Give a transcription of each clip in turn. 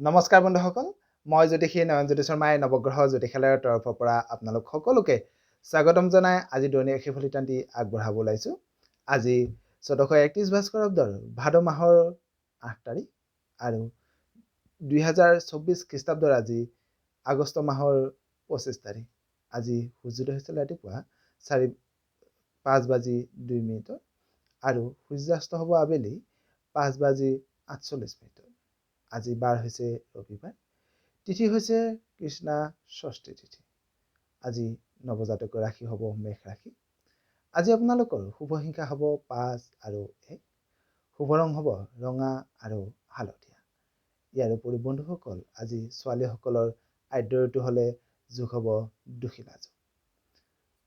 নমস্কাৰ বন্ধুসকল মই জ্যোতিষী নয়ন জ্যোতি শৰ্মাই নৱগ্ৰহ জ্যোতিষালয়ৰ তৰফৰ পৰা আপোনালোক সকলোকে স্বাগতম জনাই আজি দৈনিক ৰাশি ফলিতান্তি আগবঢ়াব ওলাইছোঁ। আজি চৈধ্যশ একত্ৰিছ ভাস্কৰাব্দৰ ভাদ মাহৰ আঠ তাৰিখ আৰু দুহেজাৰ চৌব্বিছ খ্ৰীষ্টাব্দৰ আজি আগষ্ট মাহৰ পঁচিছ তাৰিখ। আজি সূৰ্যোদয় হৈছিল ৰাতিপুৱা চাৰি পাঁচ বাজি দুই মিনিটত আৰু সূৰ্যাস্ত হ'ব আবেলি পাঁচ বাজি আঠচল্লিছ মিনিটত। আজি বাৰ হৈছে ৰবিবাৰ। তিথি হৈছে কৃষ্ণা ষষ্ঠী তিথি। আজি নৱজাতকৰ ৰাশি হ'ব মেষ ৰাশি। আজি আপোনালোকৰ শুভ সংখ্যা হ'ব পাঁচ আৰু এক। শুভ ৰং হ'ব ৰঙা আৰু হালধীয়া। ইয়াৰ উপৰি বন্ধুসকল আজি ছোৱালীসকলৰ আদ্য ঋতু হ'লে যোগ হ'ব দুশীলা যোগ।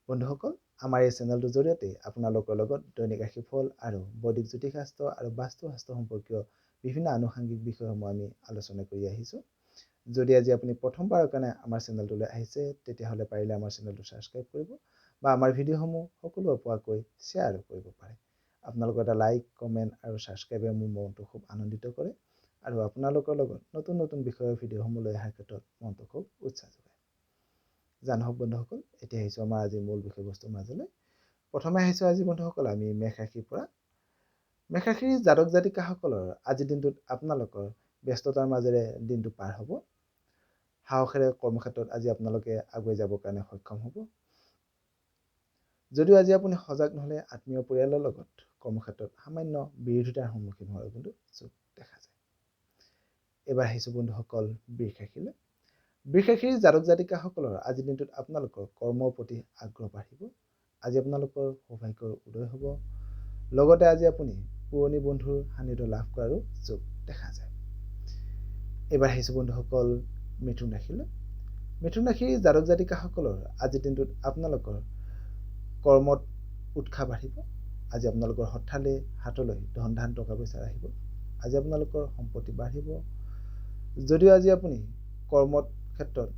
বন্ধুসকল আমাৰ এই চেনেলটোৰ জৰিয়তে আপোনালোকৰ লগত দৈনিক ৰাশিফল আৰু বৈদিক জ্যোতিষশাস্ত্ৰ আৰু বাস্তুশাস্ত্ৰ সম্পৰ্কীয় বিভিন্ন আনুষাংগিক বিষয়সমূহ আমি আলোচনা কৰি আহিছোঁ। যদি আজি আপুনি প্ৰথমবাৰৰ কাৰণে আমাৰ চেনেলটোলৈ আহিছে তেতিয়াহ'লে পাৰিলে আমাৰ চেনেলটো ছাবস্ক্ৰাইব কৰিব বা আমাৰ ভিডিঅ'সমূহ সকলোৱে পোৱাকৈ শ্বেয়াৰো কৰিব পাৰে। আপোনালোকৰ এটা লাইক কমেণ্ট আৰু ছাবস্ক্ৰাইবে মোৰ মনটো খুব আনন্দিত কৰে আৰু আপোনালোকৰ লগত নতুন নতুন বিষয়ৰ ভিডিঅ'সমূহ লৈ অহাৰ ক্ষেত্ৰত মনটো খুব উৎসাহ যোগায়। জান হওক বন্ধুসকল এতিয়া আহিছোঁ আমাৰ আজি মূল বিষয়বস্তুৰ মাজলৈ। প্ৰথমে আহিছোঁ আজি বন্ধুসকল আমি মেষ ৰাশিৰ পৰা মেষৰাশিৰ জাতক জাতিকাসকলৰ আজিৰ দিনটোত আপোনালোকৰ ব্যস্ততাৰ মাজেৰে দিনটো পাৰ হ'ব। সাহসেৰে কৰ্মক্ষেত্ৰত আজি আপোনালোকে আগুৱাই যাবৰ কাৰণে সক্ষম হ'ব। যদিও আজি আপুনি সজাগ নহ'লে আত্মীয় পৰিয়ালৰ লগত কৰ্মক্ষেত্ৰত সামান্য বিৰোধিতাৰ সন্মুখীন হোৱাৰ কিন্তু যোগ দেখা যায়। এইবাৰ আহিছোঁ বন্ধুসকল বৃষ ৰাশিলৈ বৃষ ৰাশিৰ জাতক জাতিকাসকলৰ আজিৰ দিনটোত আপোনালোকৰ কৰ্মৰ প্ৰতি আগ্ৰহ বাঢ়িব। আজি আপোনালোকৰ সৌভাগ্যৰ উদয় হ'ব। লগতে আজি আপুনি পুৰণি বন্ধুৰ সান্নিধ্য লাভ কৰাৰো যোগ দেখা যায়। এইবাৰ আহিছোঁ বন্ধুসকল মিথুন ৰাশিলৈ মিথুন ৰাশিৰ জাতক জাতিকাসকলৰ আজিৰ দিনটোত আপোনালোকৰ কৰ্মত উৎসাহ বাঢ়িব। আজি আপোনালোকৰ হঠাতে হাতলৈ ধন ধান টকা পইচা আহিব। আজি আপোনালোকৰ সম্পত্তি বাঢ়িব। যদিও আজি আপুনি কৰ্মত ক্ষেত্ৰত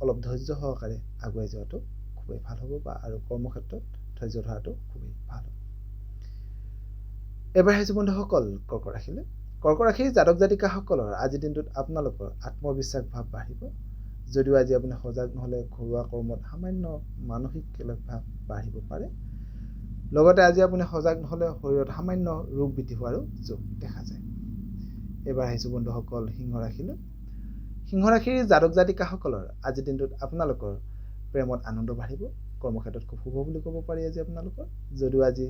অলপ ধৈৰ্য সহকাৰে আগুৱাই যোৱাটো খুবেই ভাল হ'ব বা আৰু কৰ্মক্ষেত্ৰত ধৈৰ্য ধৰাটো খুবেই ভাল হ'ব। এবাৰ আহিছোঁ বন্ধুসকল কৰ্ক ৰাশিলৈ কৰ্ক ৰাশিৰ জাতক জাতিকাসকলৰ আজিৰ দিনটোত আপোনালোকৰ আত্মবিশ্বাস ভাৱ বাঢ়িব। যদিও আজি আপুনি সজাগ নহ'লে ঘৰুৱা কৰ্মত সামান্য মানসিক ভাৱ বাঢ়িব পাৰে। লগতে আজি আপুনি সজাগ নহ'লে শৰীৰত সামান্য ৰোগ বৃদ্ধি হোৱাৰো যোগ দেখা যায়। এইবাৰ আহিছোঁ বন্ধুসকল সিংহ ৰাশিলৈ সিংহ ৰাশিৰ জাতক জাতিকাসকলৰ আজিৰ দিনটোত আপোনালোকৰ প্ৰেমত আনন্দ বাঢ়িব। কৰ্মক্ষেত্ৰত খুব শুভ বুলি ক'ব পাৰি আজি আপোনালোকৰ। যদিও আজি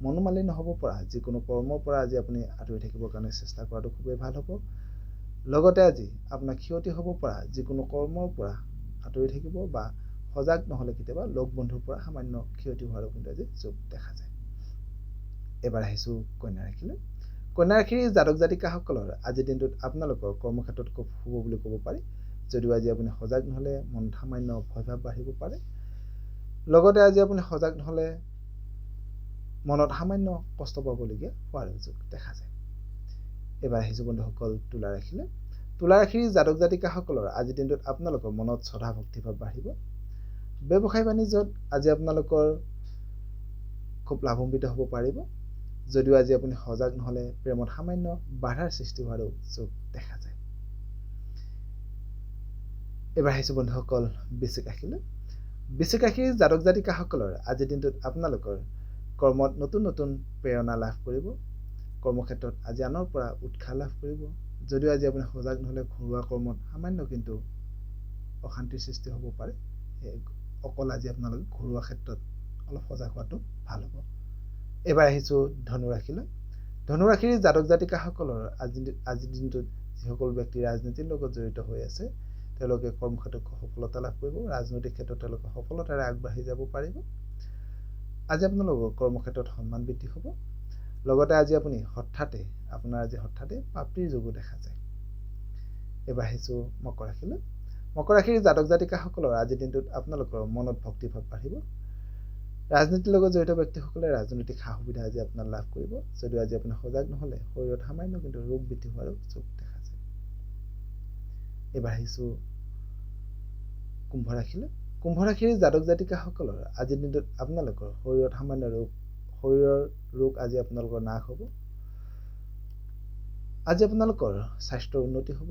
মনোমালিন্য হ'ব পৰা যিকোনো কৰ্মৰ পৰা আজি আপুনি আঁতৰি থাকিবৰ কাৰণে চেষ্টা কৰাটো খুবেই ভাল হ'ব। লগতে আজি আপোনাৰ ক্ষতি হ'ব পৰা যিকোনো কৰ্মৰ পৰা আঁতৰি থাকিব বা সজাগ নহ'লে কেতিয়াবা লগ বন্ধুৰ পৰা সামান্য ক্ষতি হোৱাৰো কিন্তু আজি যোগ দেখা যায়। এবাৰ আহিছোঁ কন্যা ৰাশিলৈ কন্যা ৰাশিৰ জাতক জাতিকাসকলৰ আজিৰ দিনটোত আপোনালোকৰ কৰ্মক্ষেত্ৰত খুব শুভ বুলি ক'ব পাৰি। যদিও আজি আপুনি সজাগ নহ'লে মনত সামান্য ভয়ভাৱ বাঢ়িব পাৰে। লগতে আজি আপুনি সজাগ নহ'লে মনত সামান্য কষ্ট পাবলগীয়া হোৱাৰ যোগ দেখা যায়। এইবাৰ আহিছোঁ বন্ধুসকল তোলা ৰাশিলৈ তোলা ৰাশিৰ জাতক জাতিকাসকলৰ আজিৰ দিনটোত আপোনালোকৰ মনত শ্ৰদ্ধা ভক্তিভাৱ বাঢ়িব। ব্যৱসায় বাণিজ্যত আজি আপোনালোকৰ খুব লাভান্বিত হ'ব পাৰিব। যদিও আজি আপুনি সজাগ নহ'লে প্ৰেমত সামান্য বাধাৰ সৃষ্টি হোৱাৰো যোগ দেখা যায়। এইবাৰ আহিছোঁ বন্ধুসকল বৃশ্চিক ৰাশিলৈ বৃশ্চিক ৰাশিৰ জাতক জাতিকাসকলৰ আজিৰ দিনটোত আপোনালোকৰ কৰ্মত নতুন নতুন প্ৰেৰণা লাভ কৰিব কৰ্মক্ষেত্ৰত আজি আনৰ পৰা উৎসাহ লাভ কৰিব। যদিও আজি আপুনি সজাগ নহ'লে ঘৰুৱা কৰ্মত সামান্য কিন্তু অশান্তিৰ সৃষ্টি হ'ব পাৰে। অকল আজি আপোনালোকে ঘৰুৱা ক্ষেত্ৰত অলপ সজাগ হোৱাটো ভাল হ'ব। এইবাৰ আহিছোঁ ধনুৰাশিলৈ। ধনুৰাশিৰ জাতক জাতিকাসকলৰ আজি আজিৰ দিনটোত যিসকল ব্যক্তি ৰাজনীতিৰ লগত জড়িত হৈ আছে তেওঁলোকে কৰ্মক্ষেত্ৰত সফলতা লাভ কৰিব। ৰাজনৈতিক ক্ষেত্ৰত তেওঁলোকে সফলতাৰে আগবাঢ়ি যাব পাৰিব। আজি আপোনালোকৰ কৰ্মক্ষেত্ৰত সন্মান বৃদ্ধি হ'ব। লগতে আজি আপুনি হঠাতে আপোনাৰ আজি হঠাতে প্ৰাপ্তিৰ যোগো দেখা যায়। এইবাৰ আহিছোঁ মকৰ ৰাশিলৈ। মকৰ ৰাশিৰ জাতক জাতিকাসকলৰ আজিৰ দিনটোত আপোনালোকৰ মনত ভক্তিভাৱ বাঢ়িব। ৰাজনীতিৰ লগত জড়িত ব্যক্তিসকলে ৰাজনৈতিক সা সুবিধা আজি আপোনাৰ লাভ কৰিব। যদিও আজি আপুনি সজাগ নহ'লে শৰীৰত সামান্য কিন্তু ৰোগ বৃদ্ধি হোৱাৰো যোগ দেখা যায়। এইবাৰ আহিছোঁ কুম্ভ ৰাশিলৈ। কুম্ভ ৰাশিৰ জাতক জাতিকাসকলৰ আজিৰ দিনটোত আপোনালোকৰ শৰীৰত সামান্য ৰোগ শৰীৰৰ ৰোগ আজি আপোনালোকৰ নাশ হ'ব। আজি আপোনালোকৰ স্বাস্থ্যৰ উন্নতি হ'ব।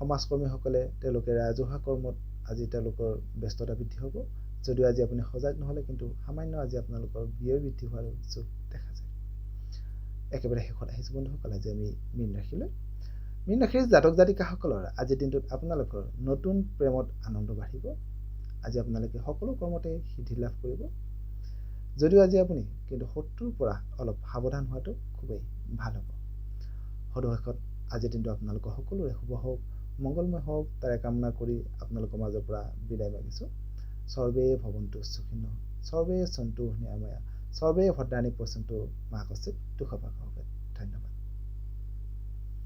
সমাজকৰ্মীসকলে তেওঁলোকে ৰাজহুৱা কৰ্মত আজি তেওঁলোকৰ ব্যস্ততা বৃদ্ধি হ'ব। যদিও আজি আপুনি সজাগ নহ'লে কিন্তু সামান্য আজি আপোনালোকৰ ব্যয় বৃদ্ধি হোৱাৰ যোগ দেখা যায়। একেবাৰে শেষত আহিছোঁ বন্ধুসকল আজি আমি মীন ৰাশিলৈ। মীন ৰাশিৰ জাতক জাতিকাসকলৰ আজিৰ দিনটোত আপোনালোকৰ নতুন প্ৰেমত আনন্দ বাঢ়িব। আজি আপোনালোকে সকলো কৰ্মতে সিদ্ধি লাভ কৰিব। যদিও আজি আপুনি কিন্তু শত্ৰুৰ পৰা অলপ সাৱধান হোৱাটো খুবেই ভাল হ'ব। সদশেষত আজিৰ দিনটো আপোনালোকৰ সকলোৰে শুভ হওক মংগলময় হওক তাৰে কামনা কৰি আপোনালোকৰ মাজৰ পৰা বিদায় মাগিছোঁ। সৰ্বে ভৱন্তু সুখিন সৰ্বে সন্তু নিৰাময়া সৰ্বে ভদ্ৰাণী পচন্তু মা কচিত দুখপাক